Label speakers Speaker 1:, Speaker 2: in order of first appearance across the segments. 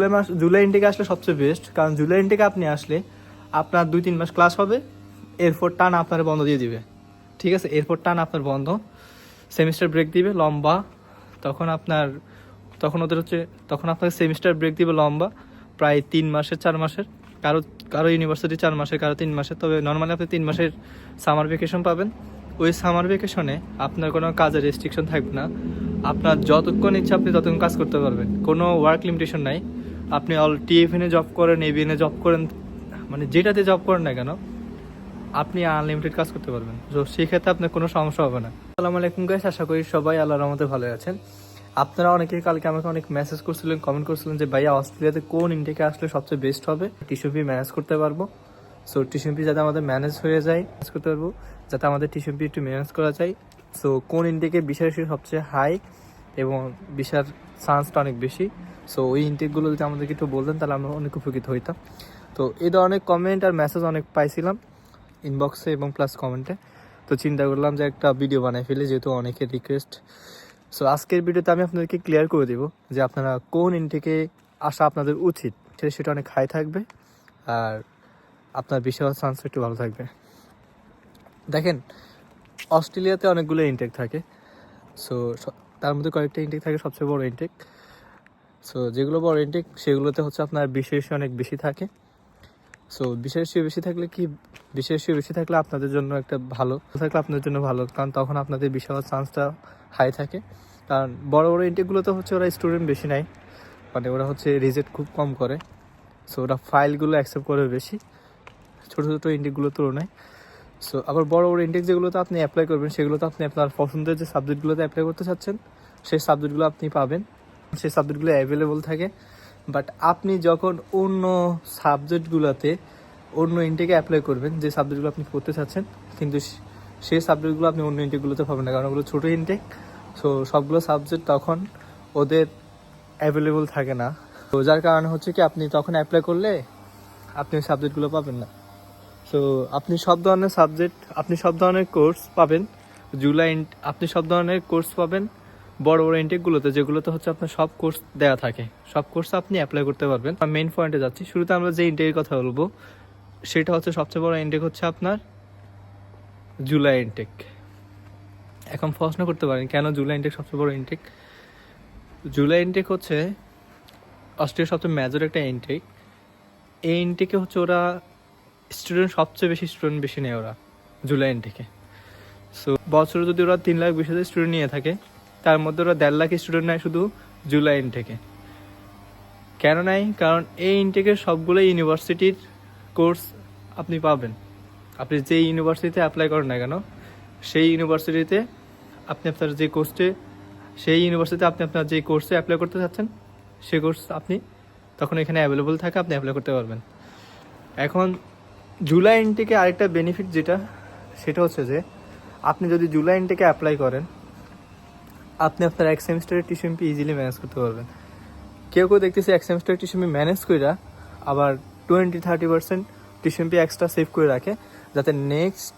Speaker 1: জুলাই মাস, জুলাই ইনটেকে আসলে সবচেয়ে বেস্ট কারণ জুলাই ইনটেকে আপনি আসলে আপনার দুই, তিন মাস ক্লাস হবে, এরপর টান আপনার বন্ধ দিয়ে দিবে। ঠিক আছে? এরপর টান আপনার বন্ধ। সেমিস্টার ব্রেক দিবে, লম্বা। তখন আপনার, তখন ওদের হচ্ছে, তখন আপনাকে সেমিস্টার ব্রেক দিবে লম্বা, প্রায় তিন মাসের, চার মাসের। কারও কারও ইউনিভার্সিটি চার মাসের, কারও তিন মাসের। তবে নর্মালি আপনি তিন মাসের সামার ভ্যাকেশন পাবেন। ওই সামার ভ্যাকেশনে আপনার কোনো কাজের রেস্ট্রিকশন থাকবে না। আপনার যতক্ষণ ইচ্ছা আপনি ততক্ষণ কাজ করতে পারবেন। কোনো ওয়ার্ক লিমিটেশন নাই। আপনি অল টিএফএনে জব করেন এবিএনে জব করেন মানে যেটাতে জব করেন না কেন, আপনি আনলিমিটেড কাজ করতে পারবেন। তো সেক্ষেত্রে আপনার কোনো সমস্যা হবে না। আসসালামু আলাইকুম গাইস আশা করি সবাই আল্লাহর রহমতে ভালো আছেন। আপনারা অনেকেই কালকে আমাকে অনেক মেসেজ করছিলেন কমেন্ট করছিলেন যে, ভাইয়া, অস্ট্রেলিয়াতে কোন ইনটেকে আসলে সবচেয়ে বেস্ট হবে? টিস্যু ফি ম্যানেজ করতে পারব। সো টিস্যু ফি যাতে আমাদের ম্যানেজ হয়ে যায় ম্যানেজ করতে পারব, যাতে আমাদের টিস্যু ফি একটু ম্যানেজ করা যায়। সো কোন ইনটেকে বিশার সবচেয়ে হাই এবং বিশার চান্সটা অনেক বেশি। সো ওই ইনটেকগুলো যদি আমাদেরকে একটু বলতেন, তাহলে আমরা অনেক উপকৃত হইতাম। তো এই ধরনের কমেন্ট আর মেসেজ অনেক পাইছিলাম ইনবক্সে এবং প্লাস কমেন্টে তো, চিন্তা করলাম যে একটা ভিডিও বানাই ফেলি, যেহেতু অনেকের রিকোয়েস্ট সো আজকের ভিডিওতে আমি আপনাদেরকে ক্লিয়ার করে দেবো যে আপনারা কোন ইনটেকে আসা আপনাদের উচিত। সেটা সেটা অনেক হাই থাকবে আর আপনার বিশাল চান্স একটু ভালো থাকবে। দেখেন, অস্ট্রেলিয়াতে অনেকগুলো ইনটেক থাকে। সো, তার মধ্যে কয়েকটা ইনটেক থাকে, সবচেয়ে বড় ইনটেক সো যেগুলো বড় ইনটেক সেগুলোতে হচ্ছে আপনার বিশেষ অনেক বেশি থাকে। সো বিশেষ বেশি থাকলে কি, বিশেষ বেশি থাকলে আপনাদের জন্য একটা ভালো, থাকলে আপনাদের জন্য ভালো, কারণ তখন আপনাদের বিশাল চান্সটা হাই থাকে। কারণ বড় বড় ইনটেকগুলোতে হচ্ছে ওরা স্টুডেন্ট বেশি নাই মানে ওরা হচ্ছে রিজেক্ট খুব কম করে। সো ওরা ফাইলগুলো অ্যাকসেপ্ট করে বেশি। ছোটো ছোটো ইনটেকগুলোর তুলনায়। সো আবার বড় বড় ইনটেক যেগুলোতে আপনি অ্যাপ্লাই করবেন, সেগুলোতে আপনি আপনার পছন্দের যে সাবজেক্টগুলোতে অ্যাপ্লাই করতে চাচ্ছেন, সেই সাবজেক্টগুলো আপনি পাবেন। সেই সাবজেক্টগুলো অ্যাভেলেবল থাকে। বাট আপনি যখন অন্য সাবজেক্টগুলোতে অন্য ইনটেকে অ্যাপ্লাই করবেন, যে সাবজেক্টগুলো আপনি পড়তে চাচ্ছেন, কিন্তু সেই সাবজেক্টগুলো আপনি অন্য ইনটেকগুলোতে পাবেন না, কারণ ওগুলো ছোটো ইনটেক সো সবগুলো সাবজেক্ট তখন ওদের অ্যাভেলেবল থাকে না। তো যার কারণে হচ্ছে কি, আপনি তখন অ্যাপ্লাই করলে আপনি ওই সাবজেক্টগুলো পাবেন না। সো আপনি সব ধরনের সাবজেক্ট আপনি সব ধরনের কোর্স পাবেন। জুলাই আপনি সব ধরনের কোর্স পাবেন। বড় বড় ইনটেকগুলোতে যেগুলোতে হচ্ছে আপনার সব কোর্স দেওয়া থাকে। সব কোর্স আপনি অ্যাপ্লাই করতে পারবেন। মেইন পয়েন্টে যাচ্ছি। শুরুতে আমরা যে ইনটেকের কথা বলব, সেটা হচ্ছে সবচেয়ে বড় ইনটেক হচ্ছে আপনার জুলাই ইনটেক এখন প্রশ্ন করতে পারেন, কেন জুলাই ইনটেক সবচেয়ে বড় ইনটেক জুলাই ইনটেক হচ্ছে অস্ট্রেলিয়ার সবচেয়ে মেজর একটা ইনটেক এই ইনটেকে হচ্ছে ওরা স্টুডেন্ট সবচেয়ে বেশি স্টুডেন্ট বেশি নেয় ওরা, জুলাই ইনটেকে সো বছরে যদি ওরা তিন লাখ, বিশ হাজার স্টুডেন্ট নিয়ে থাকে তার মধ্যে ওরা দেড় লাখ স্টুডেন্ট নেয় শুধু জুলাই ইনটেকে কেন নাই কারণ এই ইনটেকের সবগুলো ইউনিভার্সিটির কোর্স আপনি পাবেন। আপনি যে ইউনিভার্সিটিতে অ্যাপ্লাই করেন না কেন, সেই ইউনিভার্সিটিতে আপনি আপনার যে কোর্সে সেই ইউনিভার্সিটিতে আপনি আপনার যে কোর্সে অ্যাপ্লাই করতে চাচ্ছেন সেই কোর্স আপনি তখন এখানে অ্যাভেলেবল থাকে, আপনি অ্যাপ্লাই করতে পারবেন। এখন জুলাই ইনটেকে আরেকটা বেনিফিট যেটা, সেটা হচ্ছে যে, আপনি যদি জুলাই ইনটেকে অ্যাপ্লাই করেন আপনি আপনার এক সেমিস্টারের টিউশনপি ইজিলি ম্যানেজ করতে পারবেন। কেউ কেউ দেখতেছি এক সেমিস্টারের টিউশনপি ম্যানেজ কইরা আবার twenty thirty percent tuition fee extra save করে রাখে, যাতে নেক্সট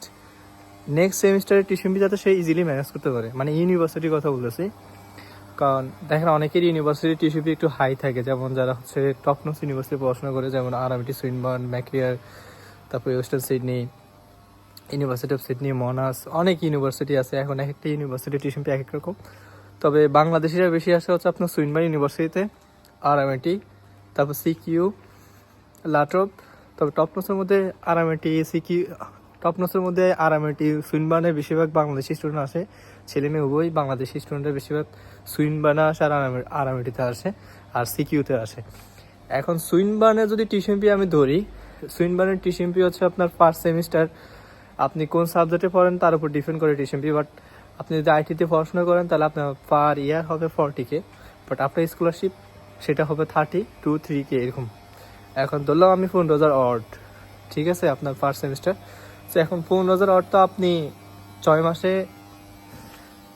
Speaker 1: নেক্সট সেমিস্টারের টিউশনপি যাতে সে ইজিলি ম্যানেজ করতে পারে। মানে ইউনিভার্সিটির কথা বলতেছি। কারণ দেখেন অনেকের ইউনিভার্সিটি টিউশনপি একটু হাই থাকে, যেমন যারা হচ্ছে টপ নোস ইউনিভার্সিটি পড়াশোনা করে, যেমন আরআমটি সুইনবার্ন ম্যাক্রিয়ার তারপরে Western Sydney University of Sydney Monash অনেক ইউনিভার্সিটি আছে। এখন এক একটা ইউনিভার্সিটি টিউশন এক এক রকম। তবে বাংলাদেশিরা বেশি আসে হচ্ছে আপনার সুইনবার্ন ইউনিভার্সিটিতে আরআমটি তারপর সিকিউ লাট্রপ তবে টপনোসের মধ্যে আরামেটি সিকিউ টপনোসের মধ্যে আরামেটি সুইনবার্নে বেশিরভাগ বাংলাদেশি স্টুডেন্ট আসে, ছেলে মেয়ে উভয় বাংলাদেশি স্টুডেন্টের বেশিরভাগ সুইনবার্নে আসে আর আরামে- আরামেটিতে আসে আর সিকিউতে আসে। এখন সুইনবার্নের যদি টিউশনপি আমি ধরি সুইনবার্নের টিউশনপি হচ্ছে আপনার ফার্স্ট সেমিস্টার আপনি কোন সাবজেক্টে পড়েন তার উপর ডিপেন্ড করে টিউশনপি বাট আপনি যদি আইটিতে পড়াশোনা করেন, তাহলে আপনার পার ইয়ার হবে ফর্টি কে বাট আপনার স্কলারশিপ সেটা হবে থার্টি টু থ্রি কে এরকম। এখন ধরলাম আমি পনেরো হাজার অড ঠিক আছে, আপনার ফার্স্ট সেমিস্টার তো এখন পনেরো হাজার অড তো আপনি ছয় মাসে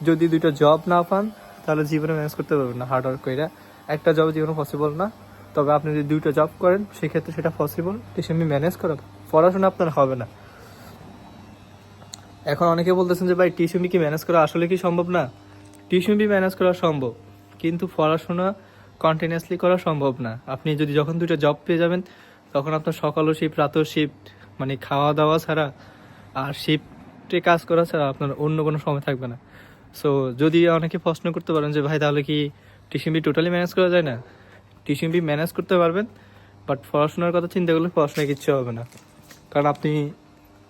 Speaker 1: যদি দুটো জব না পান, তাহলে জীবনে ম্যানেজ করতে পারবেন না হার্ড ওয়ার্ক করে একটা জব জীবনে পসিবল না, তবে আপনি যদি দুইটা জব করেন, সেক্ষেত্রে সেটা পসিবল টিউশন ম্যানেজ করা পড়াশোনা আপনার হবে না। এখন অনেকে বলতেছেন যে, ভাই, টিউশন কি ম্যানেজ করা আসলে কি সম্ভব না? টিউশন বি ম্যানেজ করা সম্ভব, কিন্তু পড়াশোনা কন্টিনিউয়াসলি করা সম্ভব না। আপনি যদি যখন দুটো জব পেয়ে যাবেন, তখন আপনার সকালও শিফট রাতেও শিফট মানে খাওয়া দাওয়া ছাড়া আর শিফটে কাজ করা ছাড়া আপনার অন্য কোনো সময় থাকবে না। সো যদি অনেকে প্রশ্ন করতে পারেন যে, ভাই, তাহলে কি টিসিমবি টোটালি ম্যানেজ করা যায় না? টিসিমবি ম্যানেজ করতে পারবেন বাট পড়াশোনার কথা চিন্তা করলে পড়াশোনায় কিচ্ছু হবে না। কারণ আপনি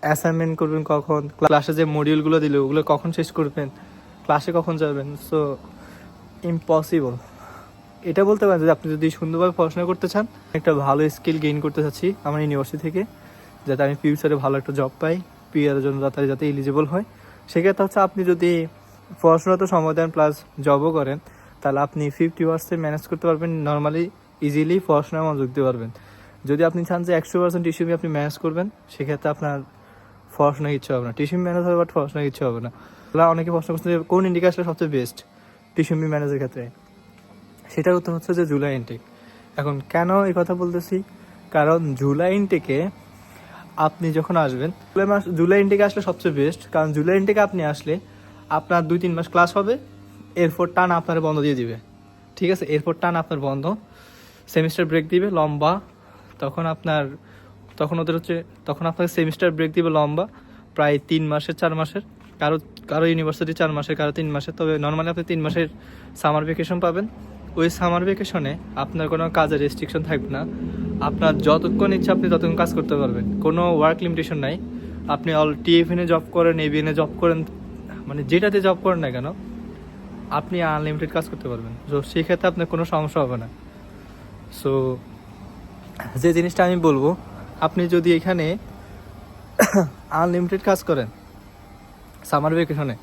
Speaker 1: অ্যাসাইনমেন্ট করবেন কখন ক্লাসে যে মডিউলগুলো দিলে, ওগুলো কখন শেষ করবেন ক্লাসে কখন যাবেন? সো ইম্পসিবল এটা বলতে পারেন যে আপনি যদি সুন্দরভাবে পড়াশোনা করতে চান, একটা ভালো স্কিল গেইন করতে চাচ্ছি আমার ইউনিভার্সিটি থেকে, যাতে আমি ফিউচারে ভালো একটা জব পাই পিআর জন্য যাতে যাতে এলিজিবল হয়। সেক্ষেত্রে হচ্ছে আপনি যদি পড়াশোনা তো সময় দেন প্লাস জবও করেন, তাহলে আপনি ফিফটি পার্সেন্ট ম্যানেজ করতে পারবেন নর্মালি ইজিলি পড়াশোনায় মনোযোগ দিতে পারবেন। যদি আপনি চান যে একশো পার্সেন্ট টিউশন আপনি ম্যানেজ করবেন, সেক্ষেত্রে আপনার পড়াশোনা কিচ্ছু হবে না। টিউশন ম্যানেজ হবে বাট পড়াশোনা কিচ্ছু হবে না। তাহলে অনেকে প্রশ্ন করছে যে কোন ইন্ডিকা আসলে সবচেয়ে বেস্ট টিউশন ম্যানেজের ক্ষেত্রে। সেটার উত্তর হচ্ছে যে জুলাই ইনটেক এখন কেন এই কথা বলতেছি? কারণ জুলাই ইনটেকে আপনি যখন আসবেন, জুলাই মাস, জুলাই ইনটেকে আসলে সবচেয়ে বেস্ট কারণ জুলাই ইনটেকে আপনি আসলে আপনার দুই তিন মাস ক্লাস হবে, এরপর টান আপনার বন্ধ দিয়ে দিবে। ঠিক আছে? এরপর টান আপনার বন্ধ। সেমিস্টার ব্রেক দিবে, লম্বা। তখন আপনার তখন ওদের হচ্ছে, তখন আপনাকে সেমিস্টার ব্রেক দিবে লম্বা, প্রায় তিন মাসের, চার মাসের। কারও কারও ইউনিভার্সিটি চার মাসের, কারও তিন মাসের। তবে নর্মালি আপনি তিন মাসের সামার ভ্যাকেশন পাবেন। ওই সামার ভ্যাকেশনে আপনার কোনো কাজের রেস্ট্রিকশন থাকবে না। আপনার যতক্ষণ ইচ্ছা আপনি ততক্ষণ কাজ করতে পারবেন। কোনো ওয়ার্ক লিমিটেশন নাই। আপনি অল টিএফএনে জব করেন, এবিএনে জব করেন মানে যেটাতে জব করেন না কেন, আপনি আনলিমিটেড কাজ করতে পারবেন। তো সেক্ষেত্রে আপনার কোনো সমস্যা হবে না। সো যে জিনিসটা আমি বলব আপনি যদি এখানে আনলিমিটেড কাজ করেন সামার ভ্যাকেশনে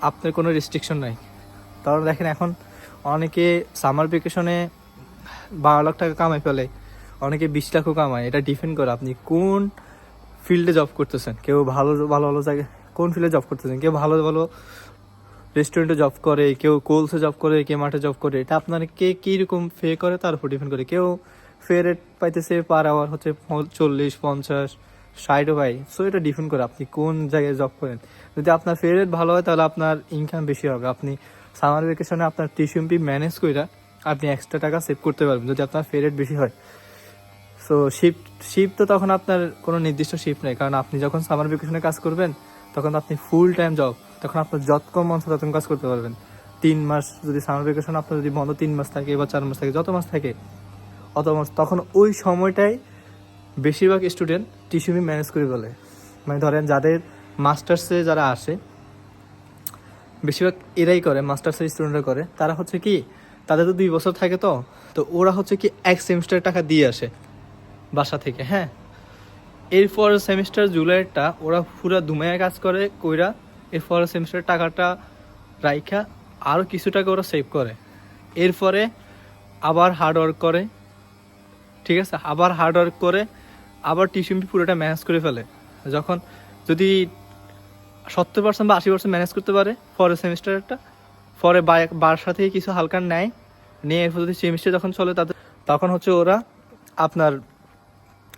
Speaker 1: আপনার কোনো রেস্ট্রিকশন নাই। কারণ দেখেন এখন অনেকে সামার ভ্যাকেশনে বারো লাখ টাকা কামাই ফেলে, অনেকে বিশ লাখও কামায়। এটা ডিপেন্ড করে আপনি কোন ফিল্ডে জব করতেছেন। কেউ ভালো ভালো ভালো জায়গায়, কোন ফিল্ডে জব করতেছেন? কেউ ভালো ভালো রেস্টুরেন্টে জব করে, কেউ কোলসে জব করে, কেউ মাঠে জব করে। এটা আপনার কে কীরকম ফে করে তার উপর ডিপেন্ড করে। কেউ ফে রেট পাইতেছে পার আওয়ার হচ্ছে চল্লিশ, পঞ্চাশ, ষাটও পাই সো এটা ডিপেন্ড করে আপনি কোন জায়গায় জব করেন। যদি আপনার ফে রেট ভালো হয়, তাহলে আপনার ইনকাম বেশি হবে। আপনি সামার ভ্যাকেশনে আপনার টিউশনপি ম্যানেজ করে আপনি এক্সট্রা টাকা সেভ করতে পারবেন, যদি আপনার ফে রেট বেশি হয়। সো শিফট শিফট তো তখন আপনার কোনো নির্দিষ্ট শিফট নেই। কারণ আপনি যখন সামার ভ্যাকেশনে কাজ করবেন, তখন আপনি ফুল টাইম জব তখন আপনার যত কম মন ততক্ষণ কাজ করতে পারবেন। তিন মাস যদি সামার ভ্যাকেশন আপনার যদি বন্ধ তিন মাস থাকে বা চার মাস থাকে, যত মাস থাকে মাস তখন ওই সময়টাই বেশিরভাগ স্টুডেন্ট টিউশনি ম্যানেজ করে বলে। মানে ধরেন যাদের মাস্টার্সে যারা আসে, বেশিরভাগ এরাই করে মাস্টার্সের স্টুডেন্টরা করে। তারা হচ্ছে কি, তাদের তো দুই বছর থাকে তো তো ওরা হচ্ছে কি এক সেমিস্টার টাকা দিয়ে আসে বাসা থেকে হ্যাঁ? এরপর সেমিস্টার জুলাইয়েরটা ওরা পুরো দুমায়া কাজ করে কইরা এরপর সেমিস্টার টাকাটা রাইখা আরও কিছু টাকা ওরা সেভ করে। এরপরে আবার হার্ড ওয়ার্ক করে। ঠিক আছে? আবার হার্ড ওয়ার্ক করে আবার টিউশন ফি পুরোটা ম্যানেজ করে ফেলে। যখন যদি সত্তর পার্সেন্ট বা আশি পার্সেন্ট ম্যানেজ করতে পারে পরের সেমিস্টারটা পরে বা- বাসা থেকে কিছু হালকা নেয়, নিয়ে এরপর যদি সেমিস্টার যখন চলে তাদের তখন হচ্ছে ওরা আপনার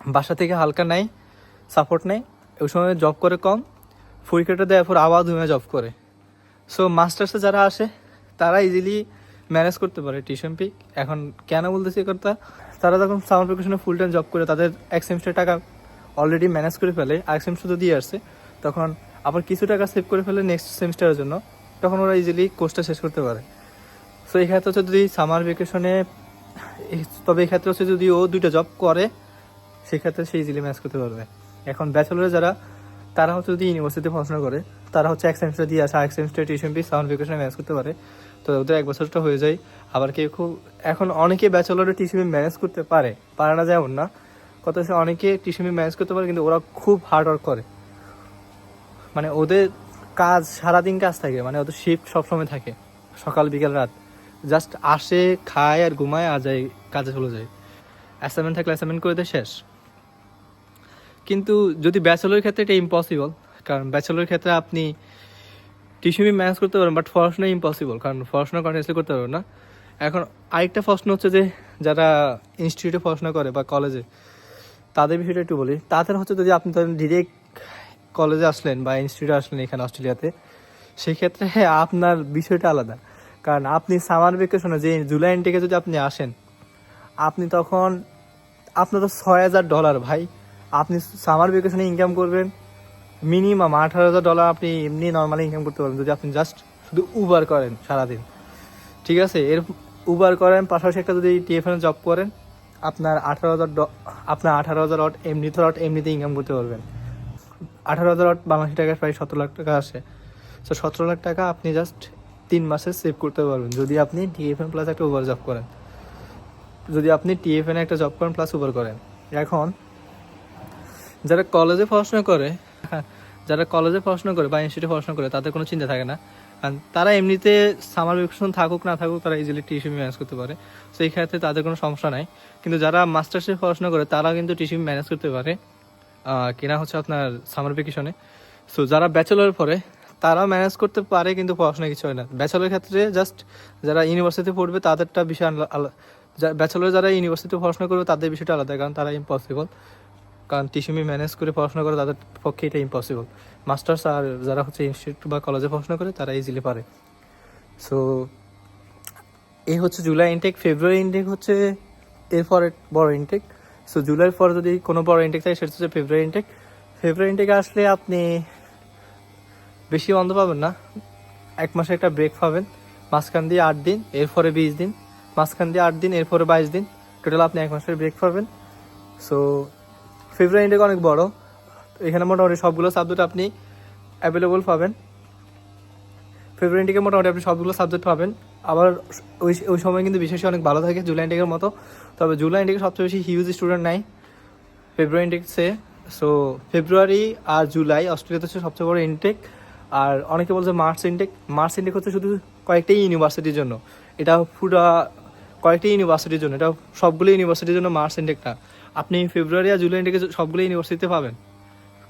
Speaker 1: বাসা থেকে হালকা নেয় সাপোর্ট নেয়, ওই সময় জব করে কম, পরীক্ষাটা দেওয়ার পর আবার দুমে জব করে। সো মাস্টার্সে যারা আসে, তারা ইজিলি ম্যানেজ করতে পারে টিউশন পি এখন কেন বলতেছি কথা তারা যখন সামার ভ্যাকেশনে ফুল টাইম জব করে, তাদের এক সেমিস্টার টাকা অলরেডি ম্যানেজ করে ফেলে এক সেমিস্টার তো দিয়ে আসছে। তখন আবার কিছু টাকা সেভ করে ফেলে নেক্সট সেমিস্টারের জন্য। তখন ওরা ইজিলি কোর্সটা শেষ করতে পারে। সো এই ক্ষেত্রে হচ্ছে যদি সামার ভ্যাকেশনে তবে এই ক্ষেত্রে হচ্ছে যদি ও দুইটা জব করে, সেক্ষেত্রে সে ইজিলি ম্যানেজ করতে পারবে। এখন ব্যাচেলরে যারা, তারা হচ্ছে যদি ইউনিভার্সিটিতে পড়াশোনা করে, তারা হচ্ছে এক সেমিস্টার দিয়ে আসে এক সেমিস্টার টিউশন ফি সাউন্ড ভ্যাকেশনে ম্যানেজ করতে পারে। তো ওদের এক বছরটা হয়ে যায়। আবার কেউ খুব, এখন অনেকে ব্যাচেলরে ফি ম্যানেজ করতে পারে পারে না যেমন না। কথা হচ্ছে অনেকে ফি ম্যানেজ করতে পারে, কিন্তু ওরা খুব হার্ড ওয়ার্ক করে। মানে ওদের কাজ, সারাদিন কাজ থাকে মানে ওদের শিফট সবসময় থাকে, সকাল, বিকাল, রাত। জাস্ট আসে, খায় আর ঘুমায়, আর যায়, কাজে চলে যায়। অ্যাসাইনমেন্ট থাকলে অ্যাসাইনমেন্ট করে দেয়, শেষ। কিন্তু যদি ব্যাচেলর ক্ষেত্রে এটা ইম্পসিবল কারণ ব্যাচেলর ক্ষেত্রে আপনি টিউশন ম্যানেজ করতে পারেন বাট পড়াশোনা ইম্পসিবল কারণ পড়াশোনা কন্টিনিউসলি করতে পারবেন না। এখন আরেকটা প্রশ্ন হচ্ছে যে, যারা ইনস্টিটিউটে পড়াশোনা করে বা কলেজে তাদের বিষয়টা একটু বলি। তাদের হচ্ছে যদি আপনি ধরেন ডিরেক্ট কলেজে আসলেন বা ইনস্টিটিউটে আসলেন এখানে অস্ট্রেলিয়াতে, সেক্ষেত্রে হ্যাঁ আপনার বিষয়টা আলাদা। কারণ আপনি সামার ভেকেশনে যে জুলাই ইনটেকে যদি আপনি আসেন, আপনি তখন আপনার তো ছয় হাজার ডলার ভাই। আপনি সামার ভেকেশনে ইনকাম করবেন মিনিমাম আঠারো হাজার ডলার আপনি এমনি নর্মালি ইনকাম করতে পারবেন। যদি আপনি জাস্ট শুধু উবার করেন সারাদিন। ঠিক আছে? এর উবার করেন, পাশাপাশি একটা যদি টিএফএন জব করেন, আপনার আঠারো হাজার আপনার আঠারো হাজার অট এমনিতে অট এমনিতে ইনকাম করতে পারবেন। আঠারো হাজার অট বাংলাদেশি টাকায় প্রায় সতেরো লাখ টাকা আসে। তো সতেরো লাখ টাকা আপনি জাস্ট তিন মাসে সেভ করতে পারবেন। যদি আপনি টিএফএন প্লাস একটা উবার জব করেন। যদি আপনি টিএফএন একটা জব করেন প্লাস উবার করেন। এখন যারা কলেজে পড়াশোনা করে যারা কলেজে পড়াশোনা করে বা ইনস্টিটিউটে পড়াশোনা করে, তাদের কোনো চিন্তা থাকে না। কারণ তারা এমনিতে সামার ভ্যাকেশন থাকুক, না থাকুক, তারা ইজিলি টিউশন ম্যানেজ করতে পারে। তো এই ক্ষেত্রে তাদের কোনো সমস্যা নাই। কিন্তু যারা মাস্টার্সে পড়াশোনা করে তারা কিন্তু টিউশন ম্যানেজ করতে পারে। কিনা হচ্ছে আপনার সামার ভ্যাকেশনে সো যারা ব্যাচেলর পড়ে তারা ম্যানেজ করতে পারে, কিন্তু পড়াশোনা কিছু হয় না। ব্যাচেলর ক্ষেত্রে জাস্ট যারা ইউনিভার্সিটিতে পড়বে, তাদেরটা বিষয় আলাদা ব্যাচেলর যারা ইউনিভার্সিটিতে পড়াশোনা করবে, তাদের বিষয়টা আলাদা। কারণ তারা ইম্পসিবল কারণ টিসিমি ম্যানেজ করে পড়াশোনা করে তাদের পক্ষে এটা ইম্পসিবল মাস্টার্স আর যারা হচ্ছে ইনস্টিটিউট বা কলেজে পড়াশোনা করে, তারা ইজিলি পারে। সো এই হচ্ছে জুলাই ইনটেক ফেব্রুয়ারি ইনটেক হচ্ছে এরপরে বড় ইনটেক সো জুলাইয়ের পরে যদি কোনো বড় ইনটেক থাকে, সেটা হচ্ছে ফেব্রুয়ারি ইনটেক ফেব্রুয়ারি ইনটেকে আসলে আপনি বেশি বন্ধ পাবেন না। এক মাসে একটা ব্রেক পাবেন। মাঝখান দিয়ে আট দিন, এরপরে বিশ দিন। মাঝখান দিয়ে আট দিন, এরপরে বাইশ দিন। টোটাল আপনি এক মাসের ব্রেক পাবেন। সো ফেব্রুয়ারি ইনটেক অনেক বড়। এখানে মোটামুটি সবগুলো সাবজেক্ট আপনি অ্যাভেলেবল পাবেন। ফেব্রুয়ারি ইনটেকে মোটামুটি আপনি সবগুলো সাবজেক্ট পাবেন। আবার ওই ওই সময় কিন্তু বিশেষ অনেক ভালো থাকে জুলাই ইনটেকের মতো। তবে জুলাই ইনটেকে সবচেয়ে বেশি হিউজ স্টুডেন্ট নাই ফেব্রুয়ারি ইনটেকসে সো ফেব্রুয়ারি আর জুলাই অস্ট্রেলিয়াতে হচ্ছে সবচেয়ে বড় ইনটেক আর অনেকে বলছে মার্চ ইনটেক মার্চ ইনটেক হচ্ছে শুধু কয়েকটা ইউনিভার্সিটির জন্য। এটা পুরো কয়েকটি ইউনিভার্সিটির জন্য। এটা সবগুলো ইউনিভার্সিটির জন্য মার্চ ইনটেকটা আপনি ফেব্রুয়ারি আর জুলাই ইনটেকে সবগুলো ইউনিভার্সিটিতে পাবেন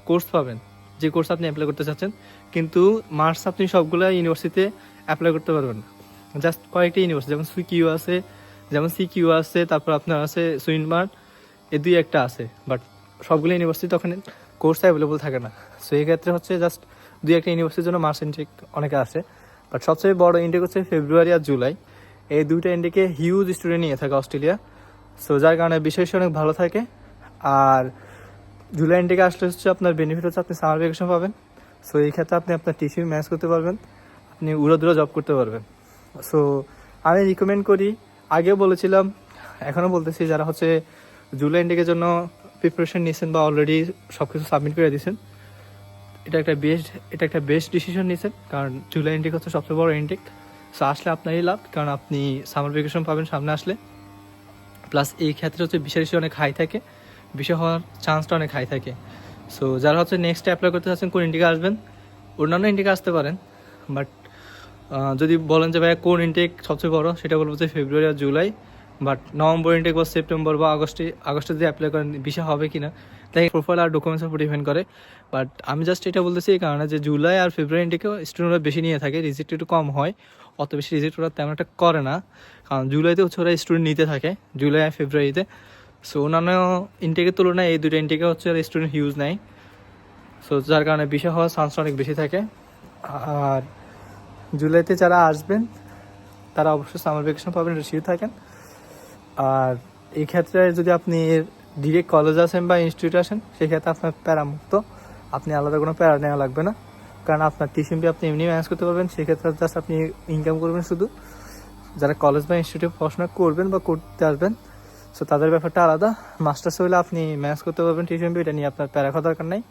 Speaker 1: কোর্স পাবেন, যে কোর্স আপনি অ্যাপ্লাই করতে চাচ্ছেন। কিন্তু মার্চ আপনি সবগুলো ইউনিভার্সিটিতে অ্যাপ্লাই করতে পারবেন না। জাস্ট কয়েকটা ইউনিভার্সিটি যেমন সুইকিউ আছে, যেমন সিকিউ আছে, তারপর আপনার আছে সুইনমার্ট এ দুই একটা আছে। বাট সবগুলো ইউনিভার্সিটি তখন কোর্স অ্যাভেলেবল থাকে না। সো এই ক্ষেত্রে হচ্ছে জাস্ট দুই একটা ইউনিভার্সিটির জন্য মার্চ ইনটেক অনেকে আসে বাট সবচেয়ে বড় ইনটেক হচ্ছে ফেব্রুয়ারি আর জুলাই। এই দুইটা ইনটেকে হিউজ স্টুডেন্ট নিয়ে থাকে অস্ট্রেলিয়া সো যার কারণে বিষয় অনেক ভালো থাকে। আর জুলাই ইনটেকে আসলে হচ্ছে আপনার বেনিফিট হচ্ছে আপনি সামার ভ্যাকেশন পাবেন। সো এই ক্ষেত্রে আপনি আপনার টিসি ম্যাচ করতে পারবেন। আপনি উড়ো দূরে জব করতে পারবেন। সো আমি রিকমেন্ড করি। আগেও বলেছিলাম, এখনও বলতেছি, যারা হচ্ছে জুলাই ইনটেকের জন্য প্রিপারেশন নিয়েছেন বা অলরেডি সব কিছু সাবমিট করে দিয়েছেন, এটা একটা বেস্ট এটা একটা বেস্ট ডিসিশন নিয়েছেন। কারণ জুলাই ইনটেক হচ্ছে সবচেয়ে বড় ইনটেক সো আসলে আপনারই লাভ, কারণ আপনি সামার ভ্যাকেশন পাবেন সামনে আসলে। প্লাস এই ক্ষেত্রে হচ্ছে বিষয় অনেক হাই থাকে। বিষয় হওয়ার চান্সটা অনেক হাই থাকে। সো যারা হচ্ছে নেক্সট অ্যাপ্লাই করতে চাচ্ছেন, কোন ইন্ডিকে আসবেন? অন্যান্য ইন্ডিকে আসতে পারেন। বাট যদি বলেন যে ভাইয়া কোন ইনটেক সবচেয়ে বড়, সেটা বলব যে ফেব্রুয়ারি আর জুলাই বাট নভেম্বর ইনটেক বা সেপ্টেম্বর বা আগস্টে আগস্টে যদি অ্যাপ্লাই করেন, বিষয় হবে কি না তাই প্রোফাইল আর ডকুমেন্টসের উপর ডিপেন্ড করে। বাট আমি জাস্ট এটা বলতেছি এই কারণে যে জুলাই আর ফেব্রুয়ারি ইনটেকেও স্টুডেন্টরা বেশি নিয়ে থাকে রিজেক্ট একটু কম হয়। অত বেশি রিজেক্ট ওরা তেমন একটা করে না। কারণ জুলাইতে হচ্ছে ওরা স্টুডেন্ট নিতে থাকে, জুলাই আর ফেব্রুয়ারিতে। সো অন্যান্য ইনটেকের তুলনায় এই দুটো ইনটেকে হচ্ছে ওরা স্টুডেন্ট হিউজ নেয়। সো যার কারণে বিষয় হওয়ার চান্সটা অনেক বেশি থাকে। আর জুলাইতে যারা আসবেন, তারা অবশ্যই সামার ভ্যাকেশন পাবেন রিসিভ থাকেন। আর এই ক্ষেত্রে যদি আপনি ডিরেক্ট কলেজ আসেন বা ইনস্টিটিউট আসেন সেক্ষেত্রে আপনার প্যারামুক্ত। আপনি আলাদা কোনো প্যারা নেওয়া লাগবে না। কারণ আপনার টিসিমপি আপনি এমনি ম্যানেজ করতে পারবেন, সেক্ষেত্রে জাস্ট আপনি ইনকাম করবেন শুধু। যারা কলেজ বা ইনস্টিটিউটে পড়াশোনা করবেন বা করতে আসবেন সো তাদের ব্যাপারটা আলাদা। মাস্টার্স হলে আপনি ম্যানেজ করতে পারবেন টিসিমপি এটা নিয়ে আপনার প্যারা খাওয়া দরকার নেই।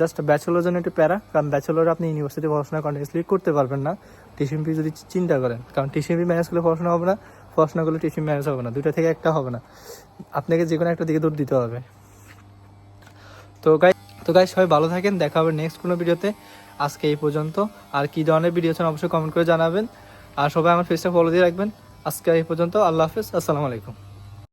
Speaker 1: জাস্ট ব্যাচেলর জন্য একটু প্যারা, কারণ ব্যাচেলর আপনি ইউনিভার্সিটি পড়াশোনা কন্টিনিউসলি করতে পারবেন না। টিসিমপি যদি চিন্তা করেন, কারণ টিসিমপি ম্যানেজ করলে পড়াশোনা হবে না, পড়াশোনা করলে টিসিম ম্যানেজ হবে না। দুইটা থেকে একটা হবে না। আপনাকে যে কোনো একটা দিকে দৌড় দিতে হবে। তো গাই তো গাই সবাই ভালো থাকেন, দেখা হবে নেক্সট কোনো ভিডিওতে আজকে এই পর্যন্ত। আর কি ধরনের ভিডিও আছেন অবশ্যই কমেন্ট করে জানাবেন। আর সবাই আমার ফেসটা ফলো দিয়ে রাখবেন। আজকে এই পর্যন্ত। আল্লাহ হাফেজ। আসসালামু আলাইকুম।